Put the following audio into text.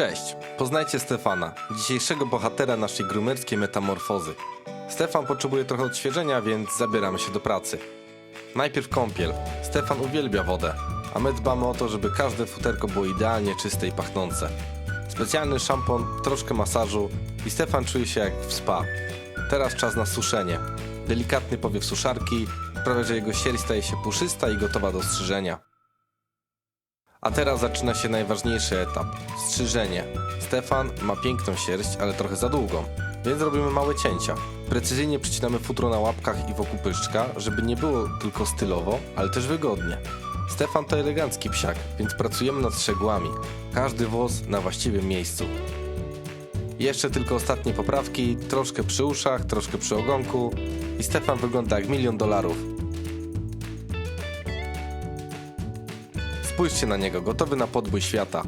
Cześć, poznajcie Stefana, dzisiejszego bohatera naszej grumerskiej metamorfozy. Stefan potrzebuje trochę odświeżenia, więc zabieramy się do pracy. Najpierw kąpiel. Stefan uwielbia wodę, a my dbamy o to, żeby każde futerko było idealnie czyste i pachnące. Specjalny szampon, troszkę masażu i Stefan czuje się jak w spa. Teraz czas na suszenie. Delikatny powiew suszarki sprawia, że jego sierść staje się puszysta i gotowa do strzyżenia. A teraz zaczyna się najważniejszy etap strzyżenie. Stefan ma piękną sierść, ale trochę za długą, więc robimy małe cięcia. Precyzyjnie przycinamy futro na łapkach i wokół pyszczka, żeby nie było tylko stylowo, ale też wygodnie. Stefan to elegancki psiak, więc pracujemy nad strzegłami. Każdy włos na właściwym miejscu. Jeszcze tylko ostatnie poprawki, troszkę przy uszach, troszkę przy ogonku i Stefan wygląda jak milion dolarów. Spójrzcie na niego, gotowy na podbój świata.